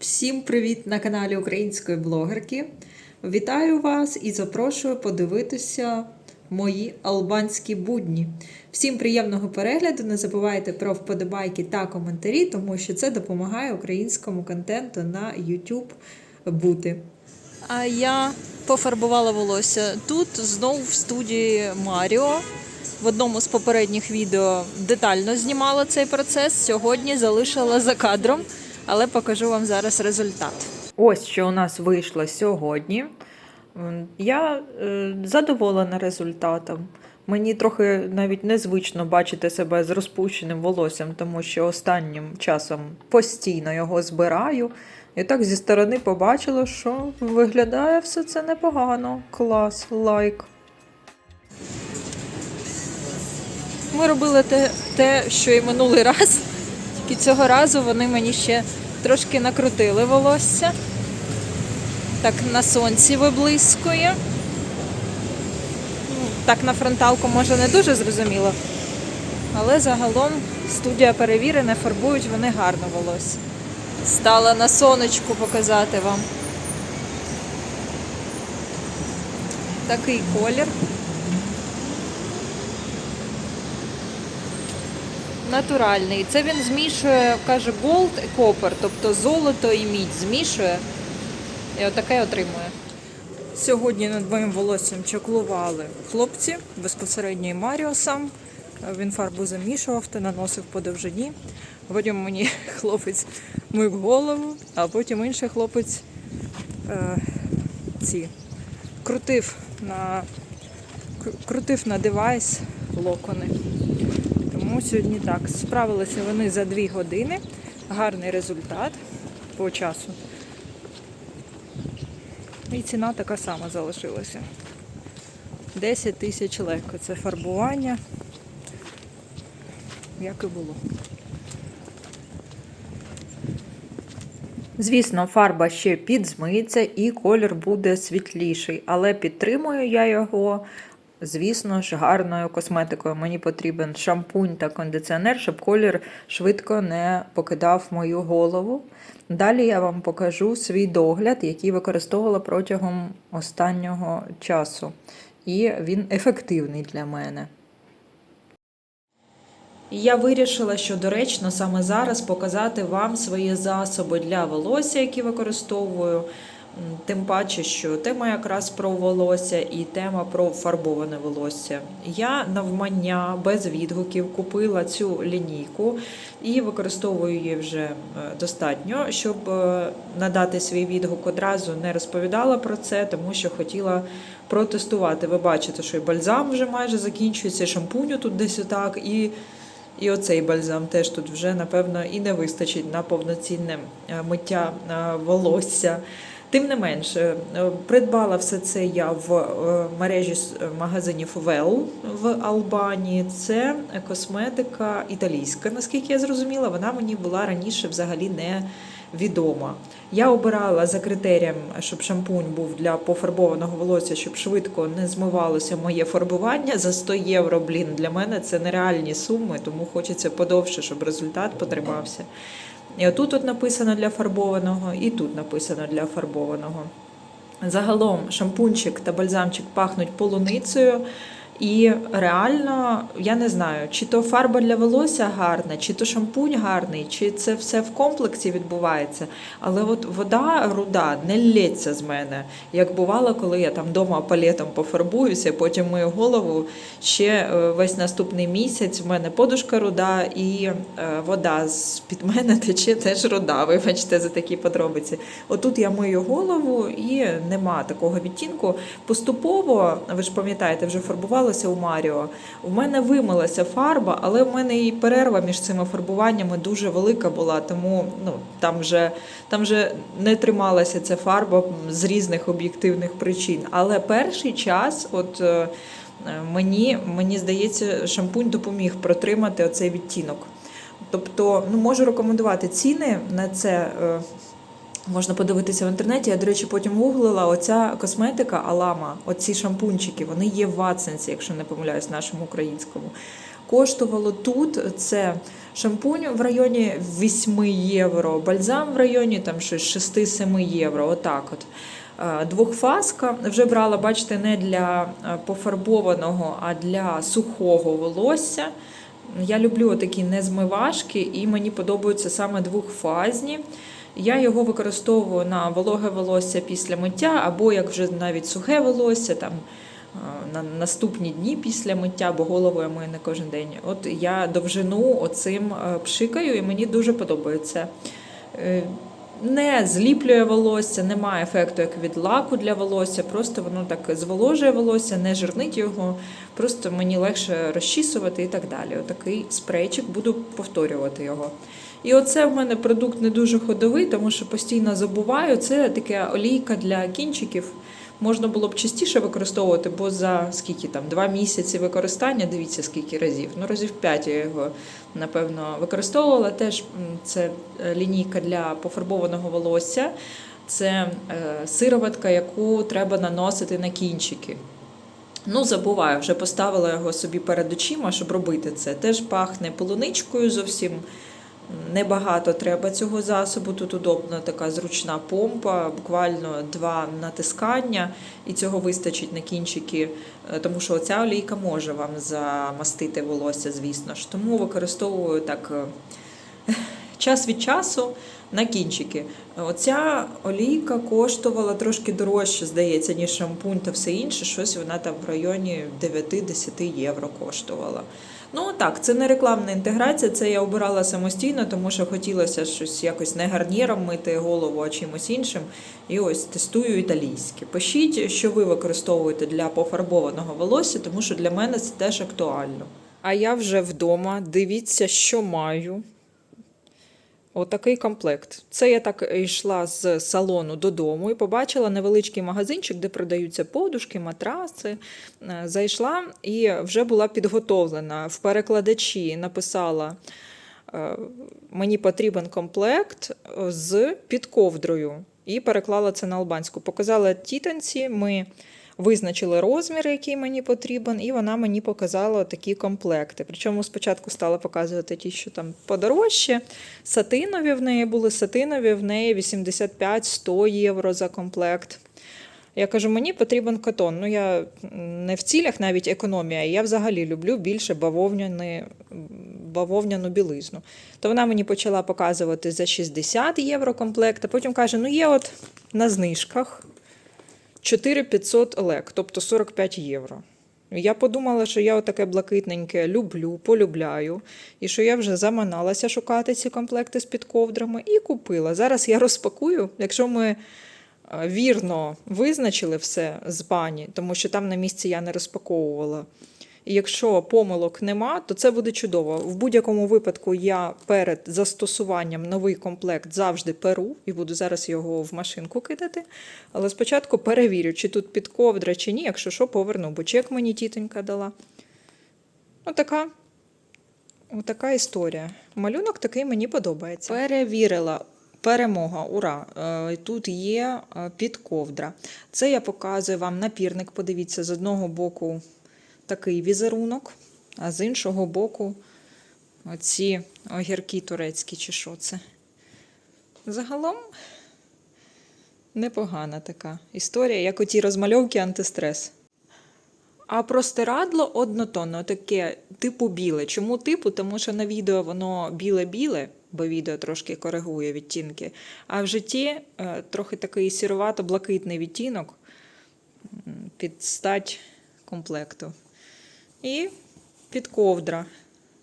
Всім привіт на каналі Української блогерки. Вітаю вас і запрошую подивитися мої албанські будні. Всім приємного перегляду. Не забувайте про вподобайки та коментарі, тому що це допомагає українському контенту на YouTube бути. А я пофарбувала волосся тут знову в студії Маріо. В одному з попередніх відео детально знімала цей процес. Сьогодні залишила за кадром, але покажу вам зараз результат. Ось що у нас вийшло сьогодні. Я е, задоволена результатом. Мені трохи навіть незвично бачити себе з розпущеним волоссям, тому що останнім часом постійно його збираю. І так зі сторони побачила, що виглядає все це непогано. Клас, лайк. Ми робили те, те, що і минулий раз, тільки цього разу вони мені ще трошки накрутили волосся. Так на сонці виблискує. Ну, Так на фронталку може не дуже зрозуміло. Але загалом студія перевірена, фарбують вони гарно волосся. Стала на сонечку показати вам. Такий колір. Натуральний. Це він змішує, каже, gold і copper, тобто золото і мідь змішує. І отаке отримує. Сьогодні над моїм волоссям чаклували хлопці, безпосередньо і Маріо сам. Він фарбу замішував та наносив по довжині. Потім мені хлопець мив голову, а потім інший хлопець е, ці, крутив на, крутив на девайс локони. Тому сьогодні так. Справилися вони за дві години. Гарний результат по часу. І ціна така сама залишилася. 10 тисяч легко. Це фарбування, як і було. Звісно, фарба ще підзмиється і колір буде світліший, але підтримую я його, звісно ж, гарною косметикою. Мені потрібен шампунь та кондиціонер, щоб колір швидко не покидав мою голову. Далі я вам покажу свій догляд, який використовувала протягом останнього часу. І він ефективний для мене. Я вирішила, що доречно саме зараз показати вам свої засоби для волосся, які використовую. Тим паче, що тема якраз про волосся і тема про фарбоване волосся. Я навмання без відгуків купила цю лінійку і використовую її вже е, достатньо, щоб е, надати свій відгук одразу не розповідала про це, тому що хотіла протестувати. Ви бачите, що і бальзам вже майже закінчується, шампуню тут десь отак, і і оцей бальзам теж тут вже, напевно, і не вистачить на повноцінне е, миття волосся. Тим не менше, е, придбала все це я в е, мережі магазинів Well в Албанії. Це косметика італійська, наскільки я зрозуміла, вона мені була раніше взагалі не відома. Я обирала за критерієм, щоб шампунь був для пофарбованого волосся, щоб швидко не змивалося моє фарбування за 100 євро. Блін, для мене це нереальні суми, тому хочеться подовше, щоб результат потримався. І отут от написано для фарбованого, і тут написано для фарбованого. Загалом шампунчик та бальзамчик пахнуть полуницею. І реально, я не знаю, чи то фарба для волосся гарна, чи то шампунь гарний, чи це все в комплексі відбувається. Але от вода руда не лється з мене. Як бувало, коли я там вдома палетом пофарбуюся, потім мою голову ще е, весь наступний місяць. В мене подушка руда і е, вода з-під мене тече теж руда. Вибачте за такі подробиці. Отут я мию голову і нема такого відтінку. Поступово, ви ж пам'ятаєте, вже фарбувалася у Маріо. У мене вимилася фарба, але в мене і перерва між цими фарбуваннями дуже велика була, тому ну, там, вже, там вже не трималася ця фарба з різних об'єктивних причин. Але перший час, от. е, Мені, мені здається, шампунь допоміг протримати оцей відтінок. Тобто, ну можу рекомендувати ціни на це. Можна подивитися в інтернеті. Я, до речі, потім гуглила. Оця косметика Алама, оці шампунчики, вони є в Ватсенсі, якщо не помиляюсь, нашому українському. коштувало тут це шампунь в районі 8 євро, бальзам в районі там 6-7 євро. Отак от. Е, Двохфаска вже брала, бачите, не для е, пофарбованого, а для сухого волосся. Я люблю такі незмивашки, і мені подобаються саме двохфазні. Я його використовую на вологе волосся після миття, або як вже навіть сухе волосся, там е, на наступні дні після миття, бо голову я мию не кожен день. От я довжину оцим е, пшикаю, і мені дуже подобається. Е, Не зліплює волосся, немає ефекту як від лаку для волосся, просто воно так зволожує волосся, не жирнить його, просто мені легше розчісувати і так далі. Отакий спрейчик, буду повторювати його. І оце в мене продукт не дуже ходовий, тому що постійно забуваю. Це така олійка для кінчиків. Можна було б частіше використовувати, бо за скільки там два місяці використання, дивіться скільки разів. Ну разів п'ять я його напевно використовувала. Теж це е, лінійка для пофарбованого волосся. Це е, сироватка, яку треба наносити на кінчики. Ну, забуваю, вже поставила його собі перед очима, щоб робити це. Теж пахне полуничкою зовсім. Небагато треба цього засобу. Тут удобна така зручна помпа, буквально два натискання, і цього вистачить на кінчики, е, тому що оця олійка може вам замастити волосся, звісно ж. Тому використовую так е, час від часу на кінчики. Оця олійка коштувала трошки дорожче, здається, ніж шампунь та все інше. Щось вона там в районі 9-10 євро коштувала. Ну так, це не рекламна інтеграція, це я обирала самостійно, тому що хотілося щось якось не гарніром мити голову, а чимось іншим. І ось тестую італійське. Пишіть, що ви використовуєте для пофарбованого волосся, тому що для мене це теж актуально. А я вже вдома. Дивіться, що маю. Отакий комплект. Це я так йшла з салону додому і побачила невеличкий магазинчик, де продаються подушки, матраси. Е, Зайшла і вже була підготовлена. В перекладачі написала: е, мені потрібен комплект з підковдрою. І переклала це на албанську. Показала тітанці, ми визначили розмір, який мені потрібен, і вона мені показала такі комплекти. Причому спочатку стала показувати ті, що там подорожче. Сатинові в неї були сатинові, в неї 85-100 євро за комплект. Я кажу, мені потрібен катон. Ну, я не в цілях навіть економія, я взагалі люблю більше бавовняни, бавовняну білизну. То вона мені почала показувати за 60 євро комплект, а потім каже: ну є от на знижках 4500 лек, тобто 45 євро. Я подумала, що я отаке блакитненьке люблю, полюбляю, і що я вже заманалася шукати ці комплекти з під ковдрами і купила. Зараз я розпакую, якщо ми е, вірно визначили все з бані, тому що там на місці я не розпаковувала. Якщо помилок нема, то це буде чудово. В будь-якому випадку я перед застосуванням новий комплект завжди перу і буду зараз його в машинку кидати. Але спочатку перевірю, чи тут підковдра, чи ні. Якщо що, поверну, бо чек мені тітонька дала. Отака. Отака історія. Малюнок такий мені подобається. Перевірила. Перемога, ура! Е, Тут є е, підковдра. Це я показую вам напірник. Подивіться, з одного боку такий візерунок, а з іншого боку оці огірки турецькі, чи що це. Загалом непогана така історія, як оті розмальовки антистрес. А простирадло однотонне, таке типу біле. Чому типу? Тому що на відео воно біле-біле, бо відео трошки коригує відтінки. А в житті е, трохи такий сірувато-блакитний відтінок під стать комплекту. І підковдра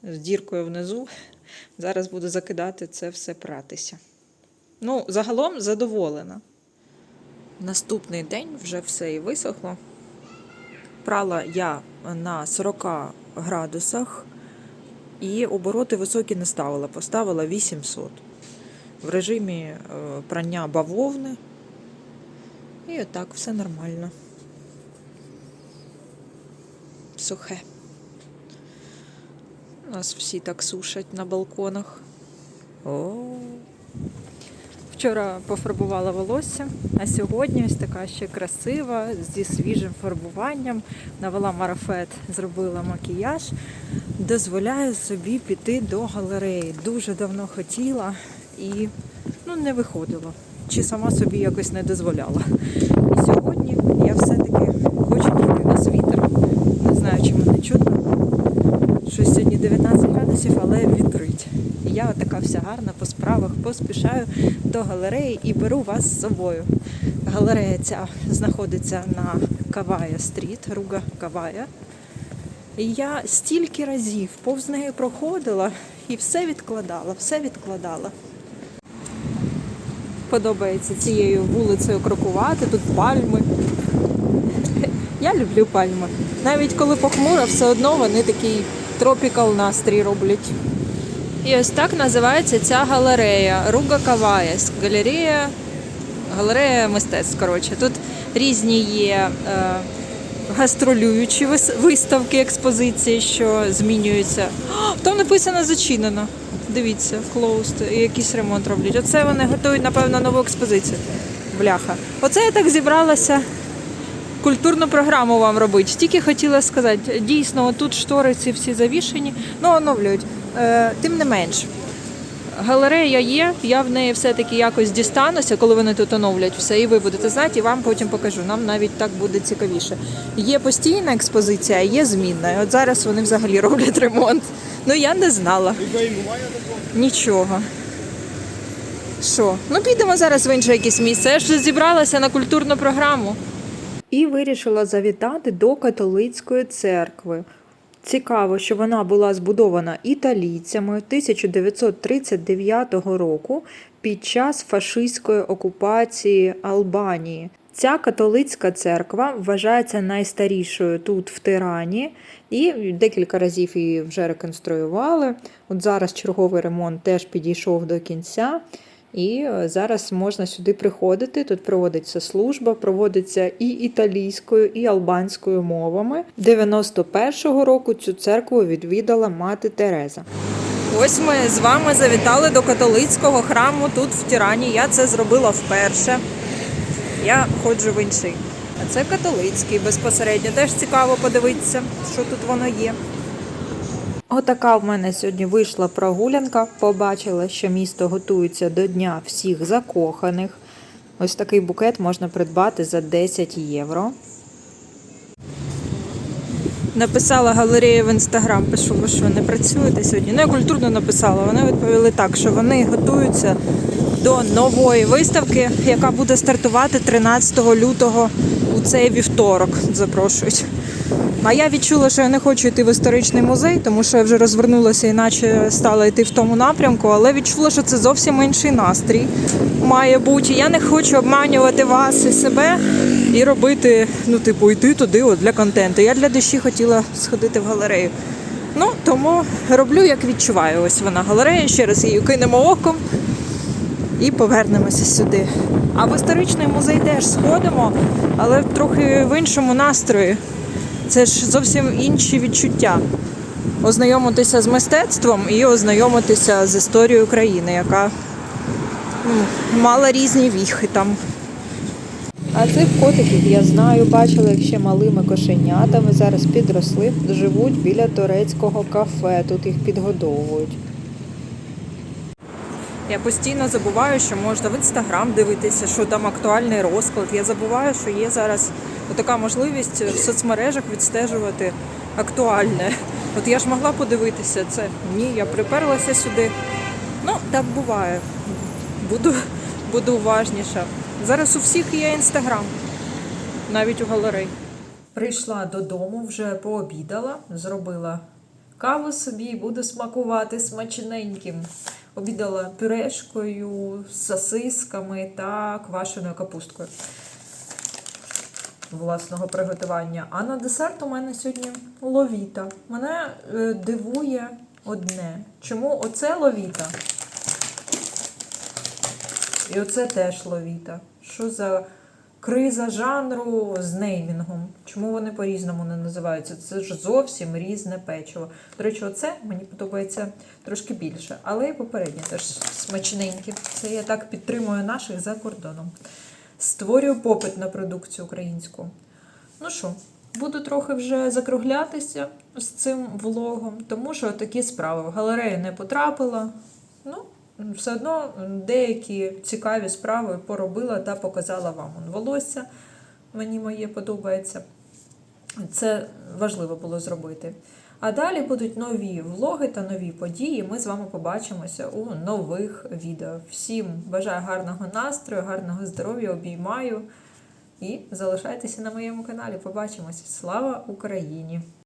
з діркою внизу. Зараз буду закидати це все пратися. Ну, загалом задоволена. Наступний день вже все і висохло. Прала я на 40 градусах і обороти високі не ставила, поставила 800 в режимі е, прання бавовни. І отак все нормально. Сухе. Нас всі так сушать на балконах. О. Вчора пофарбувала волосся, а сьогодні ось така ще красива, зі свіжим фарбуванням. Навела марафет, зробила макіяж. Дозволяю собі піти до галереї. Дуже давно хотіла і ну, не виходило. Чи сама собі якось не дозволяла. І сьогодні я все-таки хочу піти на світер. Не знаю, чи мене чутно. Щось сьогодні 19 градусів, але вітрить. І я така вся гарна по справах поспішаю до галереї і беру вас з собою. Галерея ця знаходиться на Кавая стріт, Руга Кавая. І я стільки разів повз неї проходила і все відкладала, все відкладала. Подобається цією вулицею крокувати, тут пальми. Я люблю пальми. Навіть коли похмуро, все одно вони такий тропікал настрій роблять. І ось так називається ця галерея Руга Каваєс. Галерея, галерея мистецтв. Коротше. Тут різні є е, гастролюючі вис- виставки, експозиції, що змінюються. О, там написано зачинено. Дивіться, closed, і якийсь ремонт роблять. Оце вони готують, напевно, нову експозицію. Бляха. Оце я так зібралася культурну програму вам робити. Тільки хотіла сказати, дійсно, тут штори ці всі завішені, ну оновлюють. Е, тим не менш, галерея є, я в неї все-таки якось дістануся, коли вони тут оновлять все, і ви будете знати, і вам потім покажу. Нам навіть так буде цікавіше. Є постійна експозиція, є змінна. От зараз вони взагалі роблять ремонт. Ну я не знала. Нічого. Що? Ну підемо зараз в інше якесь місце. Я ж зібралася на культурну програму. І вирішила завітати до католицької церкви. Цікаво, що вона була збудована італійцями 1939 року під час фашистської окупації Албанії. Ця католицька церква вважається найстарішою тут в Тирані, і декілька разів її вже реконструювали. От зараз черговий ремонт теж підійшов до кінця. І е, зараз можна сюди приходити. Тут проводиться служба, проводиться і італійською, і албанською мовами. 91-го року цю церкву відвідала мати Тереза. Ось ми з вами завітали до католицького храму тут в Тірані. Я це зробила вперше. Я ходжу в інший. А це католицький безпосередньо. Теж цікаво подивитися, що тут воно є. Отака в мене сьогодні вийшла прогулянка. Побачила, що місто готується до Дня всіх закоханих. Ось такий букет можна придбати за 10 євро. Написала галерея в інстаграм, пишу, ви що не працюєте сьогодні. Ну, я культурно написала. Вони відповіли так, що вони готуються до нової виставки, яка буде стартувати 13 лютого у цей вівторок. Запрошують. А я відчула, що я не хочу йти в історичний музей, тому що я вже розвернулася, іначе стала йти в тому напрямку, але відчула, що це зовсім інший настрій має бути. Я не хочу обманювати вас і себе і робити, ну, типу, йти туди от, для контенту. Я для душі хотіла сходити в галерею. Ну, тому роблю, як відчуваю. Ось вона галерея, ще раз її кинемо оком і повернемося сюди. А в історичний музей теж сходимо, але трохи в іншому настрої. Це ж зовсім інші відчуття. Ознайомитися з мистецтвом і ознайомитися з історією країни, яка ну, мала різні віхи там. А цих котиків я знаю, бачила їх ще малими кошенятами. Зараз підросли, живуть біля турецького кафе. Тут їх підгодовують. Я постійно забуваю, що можна в інстаграм дивитися, що там актуальний розклад. Я забуваю, що є зараз така можливість в соцмережах відстежувати актуальне. От я ж могла подивитися це. Ні, я приперлася сюди. Ну, так буває. Буду, буду уважніша. Зараз у всіх є інстаграм, навіть у галерей. Прийшла додому, вже пообідала, зробила каву собі буду смакувати смачненьким. Обідала пюрешкою, сосисками та квашеною капусткою власного приготування. А на десерт у мене сьогодні ловіта. Мене е, дивує одне. Чому оце ловіта? І оце теж ловіта. Що за криза жанру з неймінгом. Чому вони по-різному не називаються? Це ж зовсім різне печиво. До речі, оце мені подобається трошки більше, але і попереднє теж смачненькі. Це я так підтримую наших за кордоном. Створюю попит на продукцію українську. Ну що, буду трохи вже закруглятися з цим влогом, тому що такі справи. В галерею не потрапила. Все одно деякі цікаві справи поробила та показала вам. Волосся мені моє подобається. Це важливо було зробити. А далі будуть нові влоги та нові події. Ми з вами побачимося у нових відео. Всім бажаю гарного настрою, гарного здоров'я, обіймаю і залишайтеся на моєму каналі. Побачимося. Слава Україні!